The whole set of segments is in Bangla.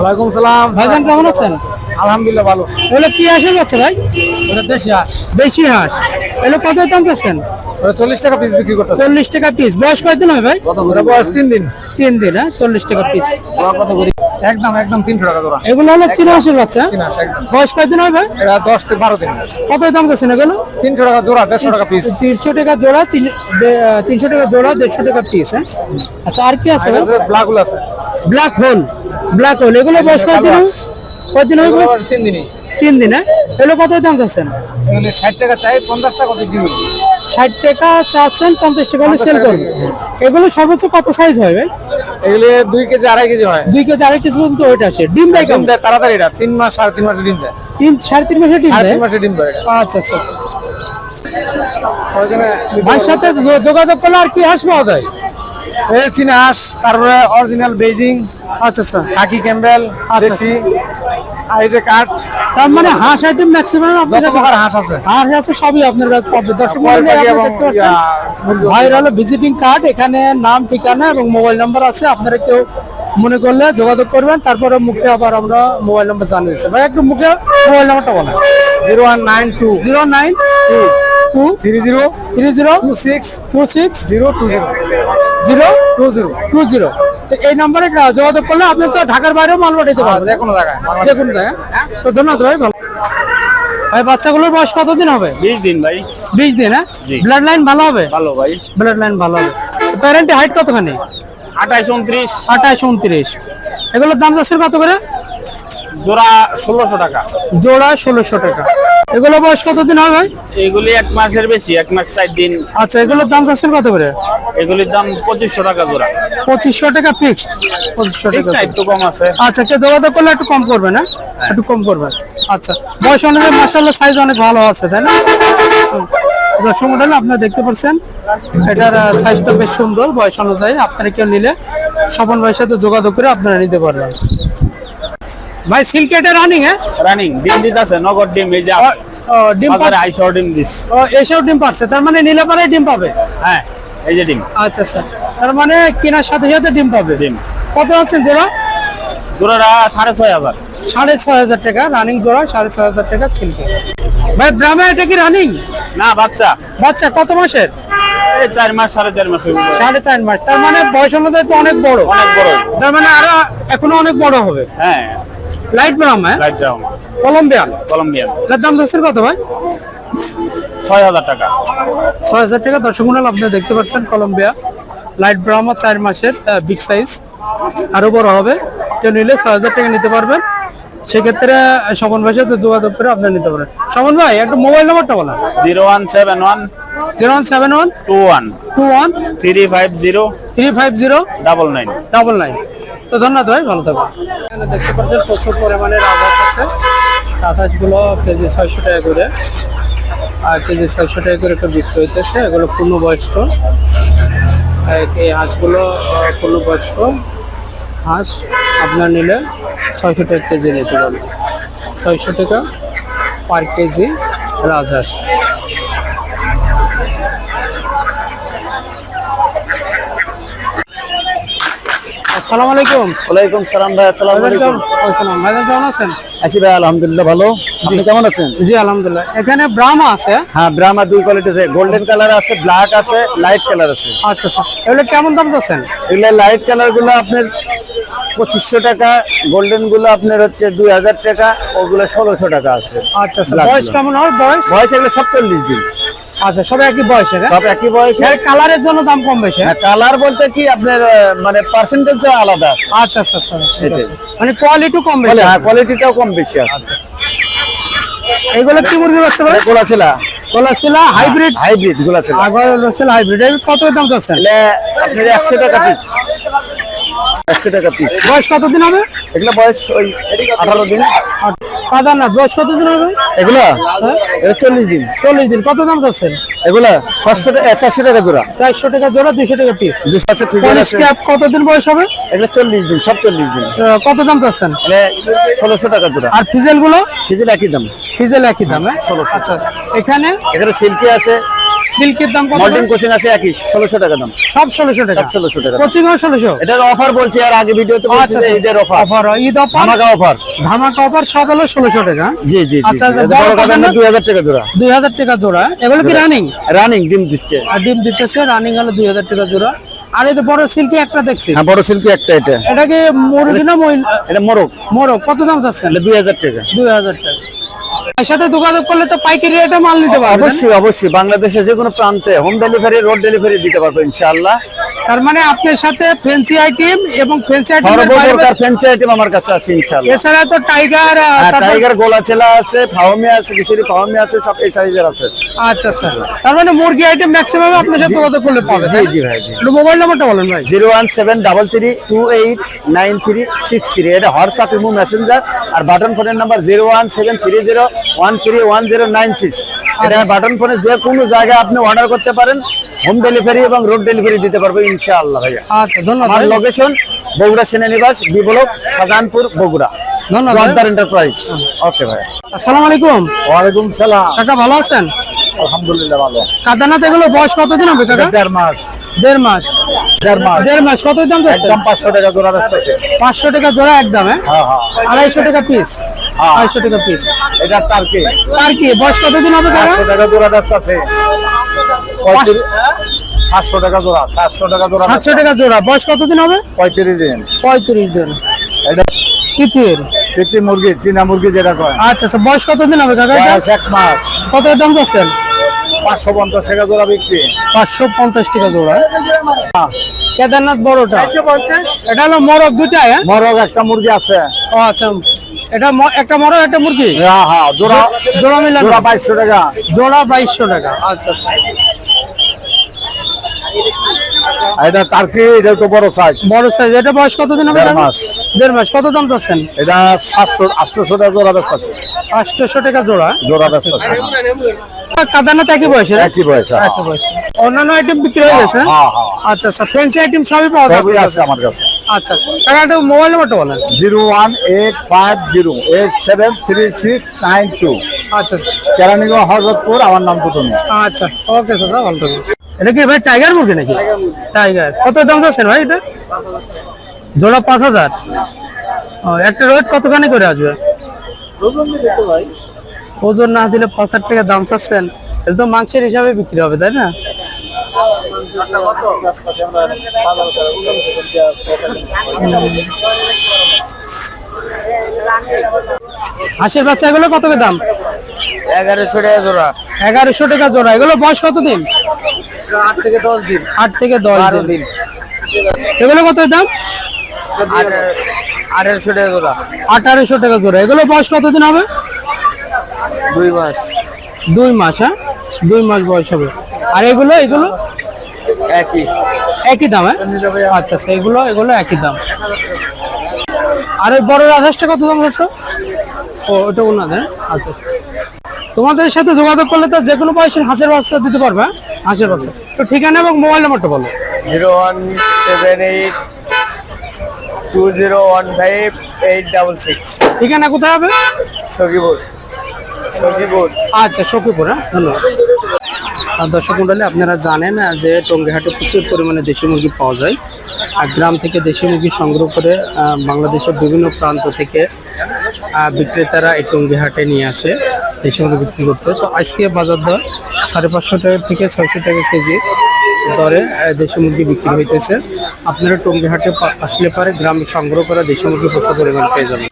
ওয়ালাইকুম সালাম। ভাইজান কেমন আছেন? আলহামদুলিল্লাহ ভালো। এগুলো কি হাঁসের বাচ্চা ভাই? ওটা দেশি হাঁস। দেশি হাঁস। এগুলো কত দাম চাচ্ছেন? চল্লিশ টাকা পিস বিক্রি করতেছে। চল্লিশ টাকা পিস বয়স কয়দিন হয় ভাই? বয়স তিন দিন। তিন দিন হ্যাঁ? চল্লিশ টাকা পিস কত করি একদম একদম তিনশো টাকা জোড়া। এগুলো হলো চীনা হাঁসের বাচ্চা? একদম। বয়স কয়দিন হয় ভাই? এটা দশ থেকে বারো দিন। কত দাম চাচ্ছেন এগুলো? তিনশো টাকা জোড়া দেড়শো টাকা পিস তিনশো টাকা জোড়া তিনশো টাকা জোড়া দেড়শো টাকা পিস হ্যাঁ? আচ্ছা আর কি আছে ভাই? ব্লাগুলো আছে। Black hole. ব্ল্যাক হোল এগুলো বয়স এগুলো ভাই? বয়স তিন দিনই। তিন দিন হ্যাঁ? এগুলো কত দাম চাচ্ছেন? ষাট টাকা চাই পঞ্চাশ টাকা বিক্রি করি ষাট টাকা চাচ্ছেন পঞ্চাশ টাকা হলে সেল করবেন এগুলো সর্বোচ্চ কত সাইজ হয় ভাই? এগুলো দুই কেজি আড়াই কেজি হয়। দুই কেজি আড়াই কেজি পর্যন্ত ওইটা আসে। ডিম দেয় ডিম দেয় তাড়াতাড়ি এটা তিন মাস সাড়ে তিন মাসে ডিম দেয়। তিন সাড়ে তিন মাসে ডিম দেয়? মাসে ডিম দেয়। আচ্ছা আচ্ছা আচ্ছা। ভাইয়ের সাথে যোগাযোগ করলে আর কি হাঁস পাওয়া যায়? এই চীনা হাঁস তারপরে অরিজিনাল বেজিং আচ্ছা আচ্ছা। কাকি ক্যাম্বেল আচ্ছা। দেশি। আর এই যে কাঠ। তার মানে হাঁস আইটেম ম্যাক্সিমাম আপনার কাছে প্রকার হাঁস আছে। হাঁস আছে সবই আপনার কাছে পাবে দর্শক ইয়া, ভাইয়ের হলো ভিজিটিং কার্ড এখানে নাম ঠিকানা এবং মোবাইল নাম্বার আছে। আপনারা কেউ মনে করলে যোগাযোগ করবেন তারপরে মুখে আবার আমরা মোবাইল নাম্বার জানিয়ে দিচ্ছি। ভাই একটু মুখে মোবাইল নাম্বারটা বলেন। Zero one nine two. Zero nine two. Three zero three zero two six two six zero two zero zero two zero two zero এই নম্বরে যোগাযোগ করলে আপনি তো ঢাকার বাইরেও মাল পাঠাতে পারবেন। যে কোনো জায়গায় যে কোনো জায়গায়। তো ধন্যবাদ ভাই ভালো। ভাই বাচ্চাগুলোর বয়স কতদিন হবে? বিশ দিন ভাই। বিশ দিন হ্যাঁ? জি। ব্লাড লাইন ভালো হবে? ভালো ভাই। ব্লাড লাইন ভালো হবে। প্যারেন্টের হাইট কতখানি? আঠাইশ উনত্রিশ। আঠাশ উনত্রিশ। এগুলোর দাম যাচ্ছে কত করে? জোড়া ষোলোশো টাকা। জোড়া ষোলোশো টাকা। এগুলো বয়স কতদিন হবে ভাই? এগুলি এক মাসের বেশি এক মাস চার দিন। আচ্ছা এগুলোর দাম যাচ্ছে কত করে? এগুলির দাম পঁচিশশো টাকা জোড়া। পঁচিশশো টাকা ফিক্সড পঁচিশশো টাকা একটু কম আছে। আচ্ছা কে যোগাযোগ করলে একটু কম করবেন হ্যাঁ? একটু কম করবেন। আচ্ছা বয়স অনুযায়ী মার্শাল্লাহ সাইজ অনেক ভালো আছে তাই না? দর্শক মন্ডলী আপনারা দেখতে পাচ্ছেন এটার সাইজটা বেশ সুন্দর। বয়স অনুযায়ী আপনারা কেউ নিলে স্বপন ভাইয়ের সাথে যোগাযোগ করে আপনারা নিতে পারবেন। ভাই সিল্ক এটা রানিং হ্যাঁ? রানিং ডিম দিতে আছে নগদ ডিম এই যে ডিম পাচ্ছে আইসর ডিম দিস। ও এসব ডিম পাচ্ছে তার মানে নিলে পরে ডিম পাবে? হ্যাঁ এই যে ডিম। আচ্ছা আচ্ছা। তার মানে কেনার সাথে সাথে ডিম পাবে? ডিম। কত আছেন জোড়া? জোড়াটা সাড়ে ছয় হাজার। সাড়ে ছয় হাজার টাকা রানিং জোড়া সাড়ে ছয় হাজার টাকা সিল্কে ভাই ব্রাহ্মা এটা কি রানিং না বাচ্চা। বাচ্চা কত মাসের? এই চার মাস সাড়ে চার মাস সাড়ে চার মাস তার মানে বয়স অনুযায়ী তো অনেক বড়। অনেক বড়। তার মানে আরও এখনও অনেক বড় হবে। হ্যাঁ। Light Brahma light brown Colombian Colombian এটার দাম যাচ্ছে কত ভাই? ছয় হাজার টাকা। ছয় হাজার টাকা দর্শক মন্ডল আপনি দেখতে পাচ্ছেন কলম্বিয়া লাইট ব্রাহ্মা চার মাসের বিগ সাইজ আরও বড় হবে। কেউ নিলে ছয় হাজার টাকা নিতে পারবেন। সেক্ষেত্রে স্বপন ভাইয়ের সাথে যোগাযোগ করে আপনি নিতে পারেন। স্বপন ভাই একটা মোবাইল নাম্বারটা বলেন। Zero one seven one zero one seven one two one two one three five zero three five zero double nine. Double nine. তো ধন্যবাদ ভাই, ভালো থাকবেন। এখানে দেখতে পাচ্ছেন প্রচুর পরিমাণে রাজাস আছে। রাজাসগুলো কেজি ছয়শো টাকা করে। আর কেজি ছয়শো টাকা করে একটু বিক্রি হইতেছে, এগুলো পূর্ণবয়স্ক এই- হাঁসগুলো পূর্ণবয়স্ক হাঁস আপনার নিলে ছয়শো টাকা কেজি নিতে পারবেন। ছয়শো টাকা পার কেজি রাজহাঁস। আসসালামু আলাইকুম। ওয়ালাইকুম সালাম ভাই আসসালামু আলাইকুম। আসসালাম। ভাইজান কেমন আছেন? আছি ভাই আলহামদুলিল্লাহ ভালো। আপনি কেমন আছেন? জি আলহামদুলিল্লাহ। এখানে ব্রাহ্মা আছে। হ্যাঁ ব্রাহ্মা দুই কোয়ালিটি আছে। গোল্ডেন কালার আছে ব্ল্যাক আছে লাইট কালার আছে। আচ্ছা আচ্ছা। এগুলো কেমন দাম যাচ্ছেন এগুলো লাইট কালারগুলো আপনার পঁচিশশো টাকা গোল্ডেনগুলো আপনার হচ্ছে দুই হাজার টাকা ওগুলো ষোলোশো টাকা আছে। আচ্ছা আচ্ছা। বয়স কেমন? হয় বয়স? বয়স এগুলো সব চল্লিশ দিন। আচ্ছা সব একই বয়সে সব একই বয়সে। এর কালারের জন্য দাম কম বেশি হ্যাঁ? কালার বলতে কি আপনার মানে পার্সেন্টেজ আলাদা আচ্ছা আচ্ছা আচ্ছা। আছে। মানে কোয়ালিটি কম বেশি হ্যাঁ কোয়ালিটিটাও কম বেশি আছে। এগুলো কি মুরগি বাচ্চা ভাই গোলা ছিল গোলা ছিল হাইব্রিড হাইব্রিড গোলা ছিল আগর ছিল হাইব্রিড এর কত দাম যাচ্ছেন এগুলো আপনার একশো টাকা পিস একশো টাকা পিস বয়স কতদিন হবে? এগুলো বয়স ওই আঠারো দিন। কাদারনাথ বয়স কত দিন হবে? এগুলা? এটা চল্লিশ দিন। চল্লিশ দিন। কত দাম যাচ্ছেন এগুলা পাঁচশো টাকা চারশো টাকা জোড়া। চারশো টাকা জোড়া দুইশো টাকা পিস দুশো কতদিন বয়স হবে? এগুলো চল্লিশ দিন সব চল্লিশ দিন। কত দাম যাচ্ছেন মানে ষোলোশো টাকা জোড়া। আর ফিজেলগুলো ফিজেল একই দাম। ফিজেল একই দাম হ্যাঁ? আচ্ছা এখানে? এখানে সিল্কি আছে সিল্কের দাম কত? মল্টিং কোচিং আছে একই ষোলোশো টাকা দাম। সব ষোলোশো টাকা? 1600 টাকা। কোচিং ও ষোলোশো? এটার অফার বলছি আর আগে ভিডিওতে বলছি আচ্ছা ঈদের অফার অফার ঈদ অফার ধামাকা অফার ধামাকা অফার সব হলো ষোলোশো টাকা। জি জি আচ্ছা, আচ্ছা, বড় বড় কথা না? দুই হাজার টাকা জোড়া। দুই হাজার টাকা জোড়া। এগুলো কি রানিং রানিং ডিম দিচ্ছে। আর ডিম দিতেছে রানিং হলো দুই হাজার টাকা জোড়া। আর এই তো বড় সিল্কি একটা দেখছি। হ্যাঁ বড় সিল্কি একটা এটা। এটা কি মুরগি না মহিলা এটা মোরগ মোরগ কত দাম যাচ্ছে এটা দুই হাজার টাকা। দুই হাজার টাকা। এর সাথে যোগাযোগ করলে তো পাইকারি রেটে মাল নিতে পারবে অবশ্যই অবশ্যই। বাংলাদেশে যে কোনো প্রান্তে হোম ডেলিভারি রোড ডেলিভারি দিতে পারব ইনশাআল্লাহ। তার মানে আপনার সাথে ফ্যান্সি আইটেম এবং ফ্যান্সি আইটেম সর্বপ্রকার ফ্যান্সি আইটেম আমার কাছে আছে ইনশাআল্লাহ। এছাড়া তো টাইগার হ্যাঁ, টাইগার গোলাচেলা আছে ফাওমি আছে কিশোরী ফাওমি আছে সব এই সাইজের আছে। আচ্ছা আচ্ছা। তার মানে মুরগি আইটেম ম্যাক্সিমাম আপনার সাথে যোগাযোগ করলে পাবে জি জি ভাই জি। মোবাইল নাম্বারটা বলেন ভাই। Zero one seven double three two eight nine three six three. এটা হোয়াটসঅ্যাপ ইমো মেসেঞ্জার। আর বাটন ফোনের number zero one seven three zero one three one zero nine six. এটা বাটন ফোনে যে কোনো জায়গায় আপনি অর্ডার করতে পারেন। হোম ডেলিভারি এবং রোড ডেলিভারি দিতে পারব ইনশাআল্লাহ ভাইয়া। আচ্ছা ধন্যবাদ আমার লোকেশন বগুড়া সেনানিবাস বিবলক শাহজাহানপুর বগুড়া। ধন্যবাদ। এন্টারপ্রাইজ ওকে ভাই আসসালামু আলাইকুম। ওয়ালাইকুম সালাম। কাকা ভালো আছেন? আলহামদুলিল্লাহ ভালো। কাদানাতে এগুলো বয়স কতদিন হবে কাকা? দেড় মাস। দেড় মাস। দেড় মাস। দেড় মাস। কত দাম একদম পাঁচশো টাকা জোড়া পাঁচশো টাকা জোড়া একদম হ্যাঁ? হ্যাঁ হ্যাঁ। আড়াইশো টাকা পিস। আড়াইশো টাকা পিস এটা তার কি? আর কি? বয়স কতদিন হবে সাতশো টাকা জোড়া আছে। সাতশো টাকা জোড়া সাতশো টাকা জোড়া সাতশো টাকা জোড়া। বয়স কতদিন হবে? পঁয়ত্রিশ দিন। পঁয়ত্রিশ দিন। এটা তিতির পেটি মুরগি চীনা মুরগি যেটা কয়। আচ্ছা আচ্ছা বয়স কতদিন হবে কাকা বয়স এক মাস। কত দাম যাচ্ছেন পাঁচশো পঞ্চাশ টাকা জোড়া বিক্রি। পাঁচশো পঞ্চাশ টাকা জোড়া। কেদারনাথ বড়টা। এটা হলো মরক দুইটা হ্যাঁ? মরগ একটা মুরগি আছে। ও আচ্ছা। এটা একটা মরা একটা মুরগি? হ্যাঁ হ্যাঁ জোড়া জোড়া মিলে জোড়া বাইশশো টাকা। জোড়া বাইশশো টাকা। আচ্ছা আচ্ছা। এটা এটা তো বড় সাইজ বড় সাইজ এটা বয়স কতদিন হবে দেড় মাস। দেড় মাস। কত দাম চাচ্ছেন? এটা সাতশো আটশোশো টাকা জোড়া ব্যবসা আছে। আটশোশো টাকা জোড়া। জোড়া আছে। কাদারনাথ একই বয়সে একই বয়স একই বয়সে। অন্যান্য আইটেম বিক্রি হয়ে গেছে হ্যাঁ? হ্যাঁ আচ্ছা আচ্ছা ফ্রেঞ্চ আইটেম সবই পাওয়া যাবে। আছে আমার কাছে। আচ্ছা কাকা একটা মোবাইল নাম্বারটা বলেন। Zero one eight five zero eight seven three six nine two. আচ্ছা কেরানীগঞ্জ হজরতপুর আমার নাম পুতমি আচ্ছা ওকে দাদা ভালো থাকবেন। এটা কি ভাই টাইগার মুরগি নাকি? টাইগার কত দাম যাচ্ছেন ভাই এটা? জোড়া পাঁচ হাজার। একটা রোড কতখানি করে আসবে? ওজন না দিলে পাঁচ হাজার টাকা দাম চাচ্ছেন এটা তো মাংসের হিসাবে বিক্রি হবে তাই না? হাঁসের বাচ্চাগুলো কত করে দাম? এগারোশো টাকা জোড়া। এগারোশো টাকা জোড়া। এগুলো বয়স কত দিন আট থেকে দশ দিন। আট থেকে দশ দিন। এগুলো কত দাম? আঠারোশো টাকা জোড়া। আঠারোশো টাকা জোড়া। এগুলো বয়স কতদিন হবে? দুই মাস। দুই মাস হ্যাঁ? দুই মাস বয়স হবে। আর এগুলো এগুলো? একই। একই দাম হ্যাঁ? আচ্ছা আচ্ছা এগুলো এগুলো একই দাম। আর ওই বড় রাজহাঁসটা কত দাম আছে ও ওটা ওনাদের আচ্ছা আচ্ছা। তোমাদের সাথে যোগাযোগ করলে তো যে কোনো বয়সের হাঁসের বাচ্চা দিতে পারবে হ্যাঁ? হাঁসের বাচ্চা তো ঠিকানা এবং মোবাইল নাম্বারটা বলো। Zero one seven eight two zero one five eight double six. ঠিকানা কোথায় হবে? সখীপুর। আচ্ছা সখীপুর হ্যাঁ? ধন্যবাদ। দর্শক মন্ডলী, আপনারা জানেন যে টঙ্গিহাটে প্রচুর পরিমাণে দেশি মুরগি পাওয়া যায়। আর গ্রাম থেকে দেশি মুরগি সংগ্রহ করে বাংলাদেশের বিভিন্ন প্রান্ত থেকে বিক্রেতারা এই টঙ্গিহাটে নিয়ে আসে, দেশি মুরগি বিক্রি করতে। তো আজকে বাজার দর সাড়ে পাঁচশো টাকা থেকে ছয়শো টাকা কেজি দরে দেশি মুরগি বিক্রি হইতেছে। আপনারা টঙ্গিহাটে আসলে পারে গ্রামে সংগ্রহ করা দেশি মুরগি প্রচুর পরিমাণ পেয়ে যাবেন।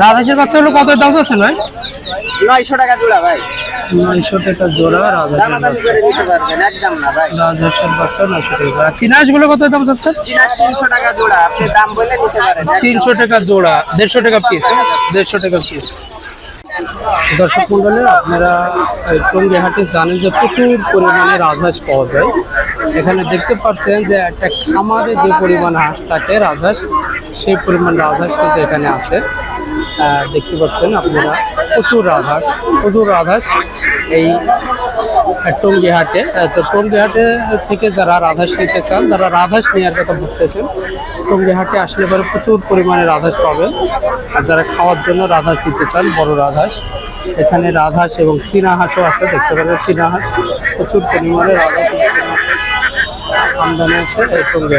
রাজহাঁসের বাচ্চাগুলো কত দাম আছে নয়? নয়শো টাকা জোড়া ভাই। নয়শো টাকা জোড়া রাজহাঁসের বাচ্চা। নয়শো টাকা চিনাসগুলো কত দাম যাচ্ছে তিনশো টাকা জোড়া আপনি দাম বলে তিনশো টাকা জোড়া দেড়শো টাকা পিস দেড়শো টাকা পিস দর্শক মন্ডলে আপনারা এই হাটে জানেন যে প্রচুর পরিমাণে রাজহাঁস পাওয়া যায়। এখানে দেখতে পাচ্ছেন যে একটা খামারে যে পরিমাণ হাঁস থাকে রাজহাঁস সেই পরিমাণ রাজহাঁস কিন্তু এখানে আছে। দেখতে পাচ্ছেন আপনারা প্রচুর রাজহাঁস প্রচুর রাজহাঁস এই টঙ্গি হাটে। তো টঙ্গি হাটে থেকে যারা রাধাস নিতে চান, তারা রাধাস নেওয়ার কথা ভাবতেছেন। টঙ্গি হাটে আসলে পরে প্রচুর পরিমাণে রাধাস পাবেন। আর যারা খাওয়ার জন্য রাধাস নিতে চান, বড় রাধাস, এখানে রাধাস এবং চীনা হাঁসও আছে, দেখতে পাবেন চীনা হাঁস। প্রচুর পরিমাণে রাধাস আমদানি আছে এই টঙ্গি